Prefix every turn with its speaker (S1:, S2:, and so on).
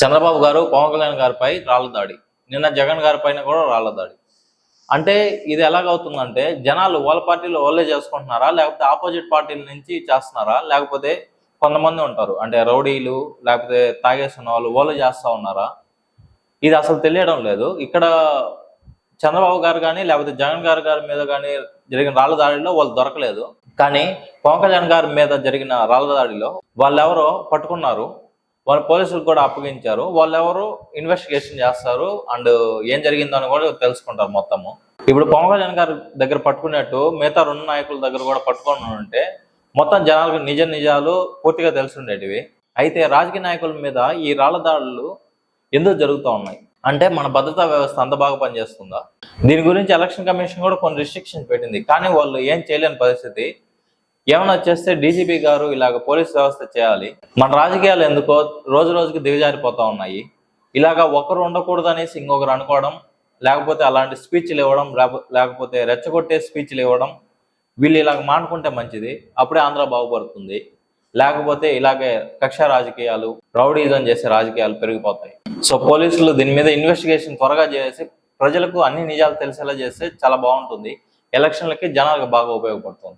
S1: చంద్రబాబు గారు పవన్ కళ్యాణ్ గారిపై రాళ్ళ దాడి నిన్న జగన్ గారి పైన కూడా రాళ్ళ దాడి అంటే ఇది ఎలాగవుతుందంటే జనాలు వాళ్ళ పార్టీలో వాళ్ళే చేసుకుంటున్నారా లేకపోతే ఆపోజిట్ పార్టీల నుంచి చేస్తున్నారా లేకపోతే కొంతమంది ఉంటారు. అంటే రౌడీలు లేకపోతే తాగేస్తున్న వాళ్ళు వాళ్ళు చేస్తా ఉన్నారా? ఇది అసలు తెలియడం లేదు. ఇక్కడ చంద్రబాబు గారు కానీ లేకపోతే జగన్ గారు గారి మీద కానీ జరిగిన రాళ్ళ దాడిలో వాళ్ళు దొరకలేదు. కానీ పవన్ కళ్యాణ్ గారి మీద జరిగిన రాళ్ళ దాడిలో వాళ్ళెవరో పట్టుకున్నారు. వాళ్ళు పోలీసులకు కూడా అప్పగించారు. వాళ్ళు ఎవరు ఇన్వెస్టిగేషన్ చేస్తారు అండ్ ఏం జరిగిందని కూడా తెలుసుకుంటారు మొత్తము. ఇప్పుడు పవన్ కళ్యాణ్ గారి దగ్గర పట్టుకున్నట్టు మిగతా రెండు నాయకుల దగ్గర కూడా పట్టుకొని ఉంటే మొత్తం జనాలకు నిజ నిజాలు పూర్తిగా తెలుసుండేటివి. అయితే రాజకీయ నాయకుల మీద ఈ రాళ్ళ దాడులు ఎందుకు జరుగుతూ ఉన్నాయి? అంటే మన భద్రతా వ్యవస్థ అంత బాగా పనిచేస్తుందా? దీని గురించి ఎలక్షన్ కమిషన్ కూడా కొన్ని రిస్ట్రిక్షన్ పెట్టింది. కానీ వాళ్ళు ఏం చేయలేని పరిస్థితి. ఏమైనా చేస్తే డీజీపీ గారు ఇలాగ పోలీస్ వ్యవస్థ చేయాలి. మన రాజకీయాలు ఎందుకో రోజు రోజుకి దిగజారిపోతా ఉన్నాయి. ఇలాగ ఒకరు ఉండకూడదు అనేసి ఇంకొకరు అనుకోవడం లేకపోతే అలాంటి స్పీచ్లు ఇవ్వడం లేకపోతే రెచ్చగొట్టే స్పీచ్లు ఇవ్వడం వీళ్ళు ఇలాగ మానుకుంటే మంచిది. అప్పుడే ఆంధ్ర బాగుపడుతుంది. లేకపోతే ఇలాగే కక్ష రాజకీయాలు రౌడీజం చేసే రాజకీయాలు పెరిగిపోతాయి. సో పోలీసులు దీని మీద ఇన్వెస్టిగేషన్ త్వరగా చేసి ప్రజలకు అన్ని నిజాలు తెలిసేలా చేస్తే చాలా బాగుంటుంది. ఎలక్షన్లకి జనాలకు బాగా ఉపయోగపడుతుంది.